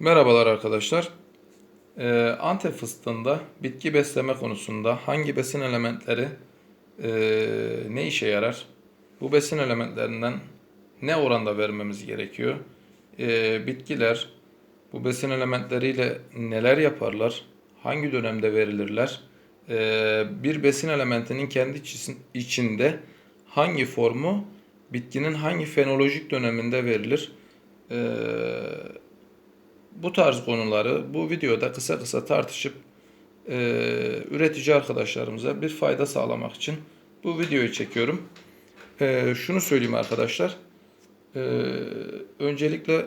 Merhabalar arkadaşlar. Ee, Antep fıstığında bitki besleme konusunda hangi besin elementleri e, ne işe yarar? Bu besin elementlerinden ne oranda vermemiz gerekiyor? Ee, bitkiler bu besin elementleriyle neler yaparlar? Hangi dönemde verilirler? Ee, bir besin elementinin kendi içinde hangi formu bitkinin hangi fenolojik döneminde verilir? Ee, bu tarz konuları bu videoda kısa kısa tartışıp e, üretici arkadaşlarımıza bir fayda sağlamak için bu videoyu çekiyorum. E, şunu söyleyeyim arkadaşlar. E, öncelikle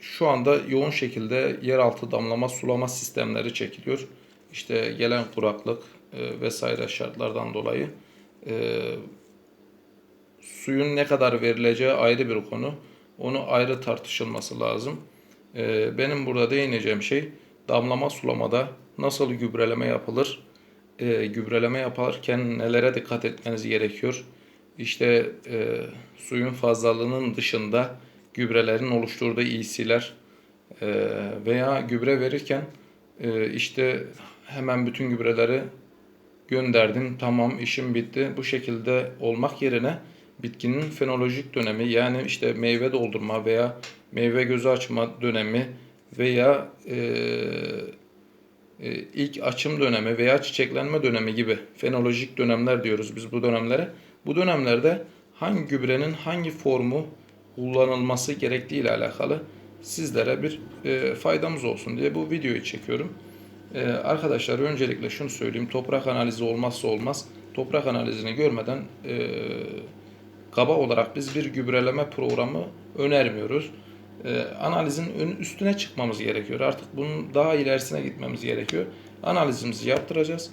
şu anda yoğun şekilde yeraltı damlama sulama sistemleri çekiliyor. İşte gelen kuraklık e, vesaire şartlardan dolayı e, suyun ne kadar verileceği ayrı bir konu. Onu ayrı tartışılması lazım. Ee, benim burada değineceğim şey damlama sulamada nasıl gübreleme yapılır? Ee, gübreleme yaparken nelere dikkat etmeniz gerekiyor? İşte e, suyun fazlalığının dışında gübrelerin oluşturduğu iyisiler e, veya gübre verirken e, işte hemen bütün gübreleri gönderdin tamam işim bitti. Bu şekilde olmak yerine bitkinin fenolojik dönemi yani işte meyve doldurma veya meyve gözü açma dönemi veya e, e, ilk açım dönemi veya çiçeklenme dönemi gibi fenolojik dönemler diyoruz biz bu dönemlere. Bu dönemlerde hangi gübrenin hangi formu kullanılması gerektiği ile alakalı sizlere bir e, faydamız olsun diye bu videoyu çekiyorum. Ee, arkadaşlar öncelikle şunu söyleyeyim. Toprak analizi olmazsa olmaz. Toprak analizini görmeden e, kaba olarak biz bir gübreleme programı önermiyoruz. E, analizin üstüne çıkmamız gerekiyor. Artık bunun daha ilerisine gitmemiz gerekiyor. Analizimizi yaptıracağız.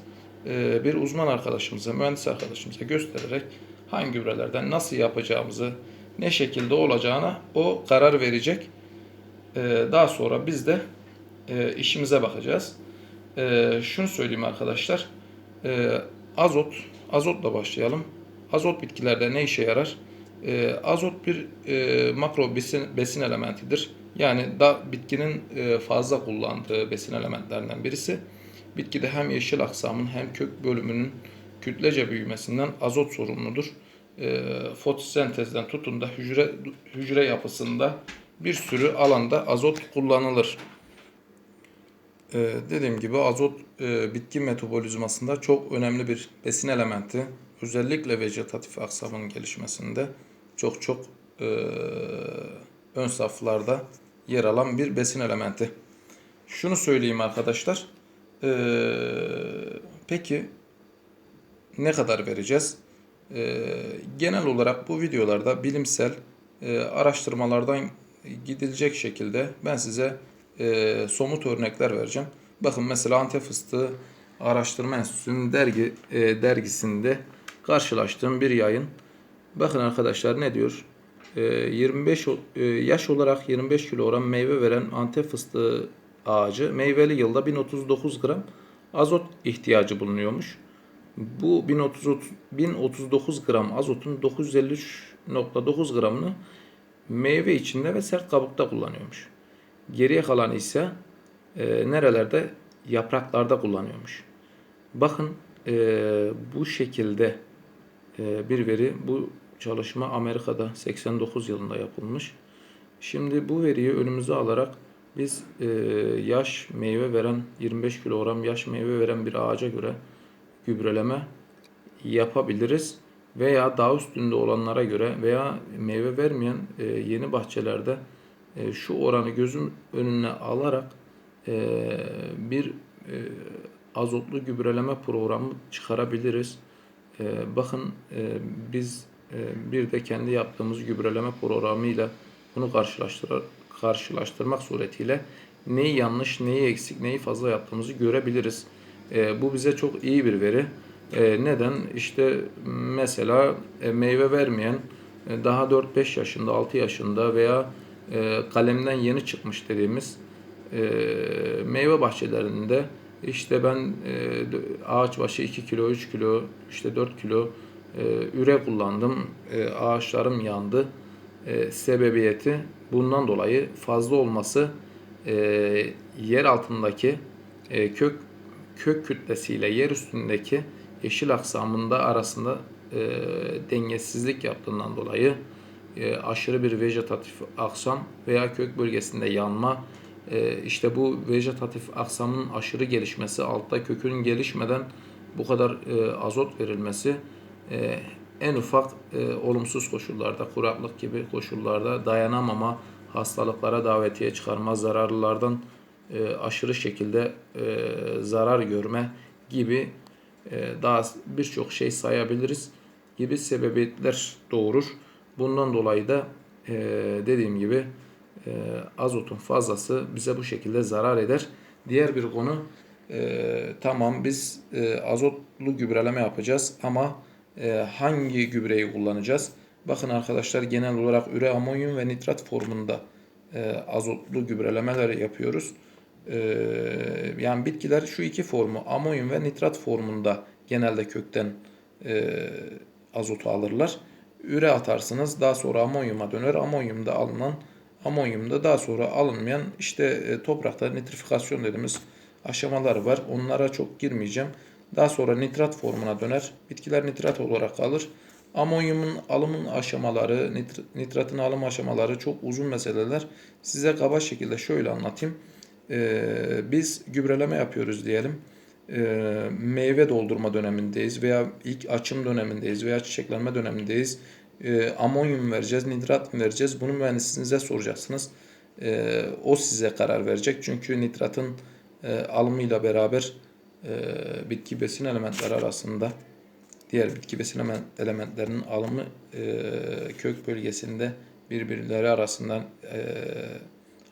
E, bir uzman arkadaşımıza, mühendis arkadaşımıza göstererek hangi gübrelerden nasıl yapacağımızı, ne şekilde olacağına o karar verecek. E, daha sonra biz de e, işimize bakacağız. Ee, şunu söyleyeyim arkadaşlar. Ee, azot, azotla başlayalım. Azot bitkilerde ne işe yarar? Ee, azot bir e, makro besin, besin elementidir. Yani da bitkinin e, fazla kullandığı besin elementlerinden birisi. Bitkide hem yeşil aksamın hem kök bölümünün kütlece büyümesinden azot sorumludur. Ee, fotosentezden tutun da hücre hücre yapısında bir sürü alanda azot kullanılır. Ee, dediğim gibi azot e, bitki metabolizmasında çok önemli bir besin elementi. Özellikle vejetatif aksamın gelişmesinde çok çok e, ön saflarda yer alan bir besin elementi. Şunu söyleyeyim arkadaşlar. Ee, peki ne kadar vereceğiz? Ee, genel olarak bu videolarda bilimsel e, araştırmalardan gidilecek şekilde ben size e, somut örnekler vereceğim. Bakın mesela Antep fıstığı Araştırma Enstitüsü'nün dergi e, dergisinde karşılaştığım bir yayın. Bakın arkadaşlar ne diyor? E, 25 o- e, yaş olarak 25 kilogram meyve veren Antep fıstığı ağacı meyveli yılda 1039 gram azot ihtiyacı bulunuyormuş. Bu 1030, 1039 gram azotun 953.9 gramını meyve içinde ve sert kabukta kullanıyormuş. Geriye kalan ise e, nerelerde? Yapraklarda kullanıyormuş. Bakın e, bu şekilde e, bir veri. Bu çalışma Amerika'da 89 yılında yapılmış. Şimdi bu veriyi önümüze alarak biz e, yaş meyve veren 25 kilogram yaş meyve veren bir ağaca göre gübreleme yapabiliriz veya daha üstünde olanlara göre veya meyve vermeyen e, yeni bahçelerde e, şu oranı gözüm önüne alarak e, bir e, azotlu gübreleme programı çıkarabiliriz. E, bakın e, biz bir de kendi yaptığımız gübreleme programıyla bunu karşılaştırmak suretiyle neyi yanlış, neyi eksik, neyi fazla yaptığımızı görebiliriz. E, bu bize çok iyi bir veri. E, neden? İşte mesela e, meyve vermeyen e, daha 4-5 yaşında, 6 yaşında veya e, kalemden yeni çıkmış dediğimiz meyve bahçelerinde işte ben ağaç başı 2 kilo, 3 kilo, işte 4 kilo e, üre kullandım, e, ağaçlarım yandı. E, sebebiyeti bundan dolayı fazla olması yer altındaki e, kök kök kütlesiyle yer üstündeki yeşil aksamında arasında dengesizlik yaptığından dolayı aşırı bir vejetatif aksam veya kök bölgesinde yanma işte bu vejetatif aksamın aşırı gelişmesi altta kökün gelişmeden bu kadar azot verilmesi e, en ufak e, olumsuz koşullarda kuraklık gibi koşullarda dayanamama hastalıklara davetiye çıkarma zararlılardan e, aşırı şekilde e, zarar görme gibi e, daha birçok şey sayabiliriz gibi sebebiyetler doğurur. Bundan dolayı da e, dediğim gibi e, azotun fazlası bize bu şekilde zarar eder. Diğer bir konu e, tamam biz e, azotlu gübreleme yapacağız ama hangi gübreyi kullanacağız? Bakın arkadaşlar genel olarak üre, amonyum ve nitrat formunda e, azotlu gübrelemeler yapıyoruz. E, yani bitkiler şu iki formu amonyum ve nitrat formunda genelde kökten e, azotu alırlar. Üre atarsınız daha sonra amonyuma döner. Amonyumda alınan amonyumda daha sonra alınmayan işte e, toprakta nitrifikasyon dediğimiz aşamalar var. Onlara çok girmeyeceğim. Daha sonra nitrat formuna döner. Bitkiler nitrat olarak kalır. Amonyumun alımın aşamaları, nitr- nitratın alım aşamaları çok uzun meseleler. Size kaba şekilde şöyle anlatayım. Ee, biz gübreleme yapıyoruz diyelim. Ee, meyve doldurma dönemindeyiz veya ilk açım dönemindeyiz veya çiçeklenme dönemindeyiz. Ee, amonyum vereceğiz, nitrat vereceğiz? Bunu mühendisinize soracaksınız. Ee, o size karar verecek. Çünkü nitratın e, alımıyla beraber bitki besin elementleri arasında diğer bitki besin element- elementlerinin alımı e, kök bölgesinde birbirleri arasında e,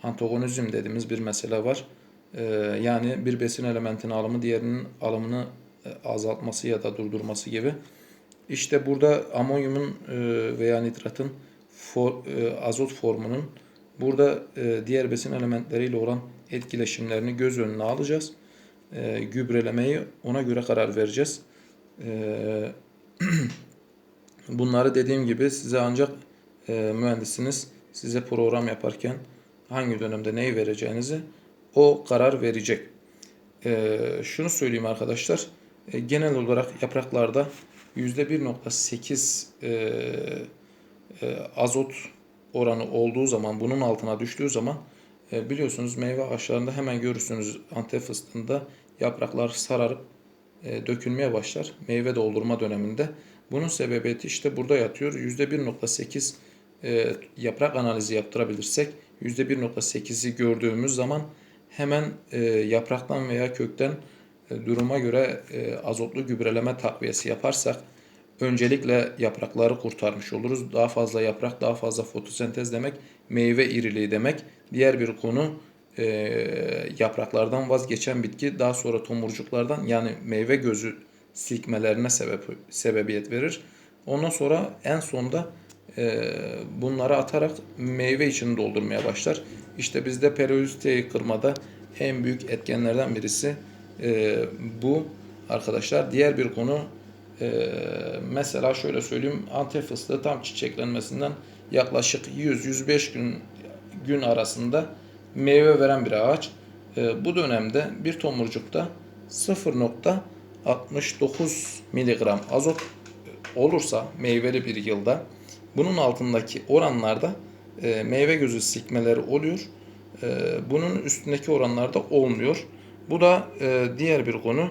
antagonizm dediğimiz bir mesele var. E, yani bir besin elementinin alımı diğerinin alımını azaltması ya da durdurması gibi. İşte burada amonyumun veya nitratın for, azot formunun burada diğer besin elementleriyle olan etkileşimlerini göz önüne alacağız. E, gübrelemeyi ona göre karar vereceğiz. E, bunları dediğim gibi size ancak e, mühendisiniz size program yaparken hangi dönemde neyi vereceğinizi o karar verecek. E, şunu söyleyeyim arkadaşlar. E, genel olarak yapraklarda %1.8 e, e, azot oranı olduğu zaman bunun altına düştüğü zaman e, biliyorsunuz meyve ağaçlarında hemen görürsünüz Antep fıstığında yapraklar sararıp e, dökülmeye başlar meyve doldurma döneminde. Bunun sebebiyeti işte burada yatıyor. %1.8 e, yaprak analizi yaptırabilirsek %1.8'i gördüğümüz zaman hemen e, yapraktan veya kökten e, duruma göre e, azotlu gübreleme takviyesi yaparsak öncelikle yaprakları kurtarmış oluruz. Daha fazla yaprak, daha fazla fotosentez demek meyve iriliği demek. Diğer bir konu e, yapraklardan vazgeçen bitki daha sonra tomurcuklardan yani meyve gözü silkmelerine sebep sebebiyet verir. Ondan sonra en sonda e, bunları atarak meyve içini doldurmaya başlar. İşte bizde periyoziteyi kırmada en büyük etkenlerden birisi e, bu arkadaşlar. Diğer bir konu e, mesela şöyle söyleyeyim Antep fıstığı tam çiçeklenmesinden yaklaşık 100-105 gün gün arasında meyve veren bir ağaç. E, bu dönemde bir tomurcukta 0.69 miligram azot olursa meyveli bir yılda bunun altındaki oranlarda e, meyve gözü sikmeleri oluyor. E, bunun üstündeki oranlarda olmuyor. Bu da e, diğer bir konu.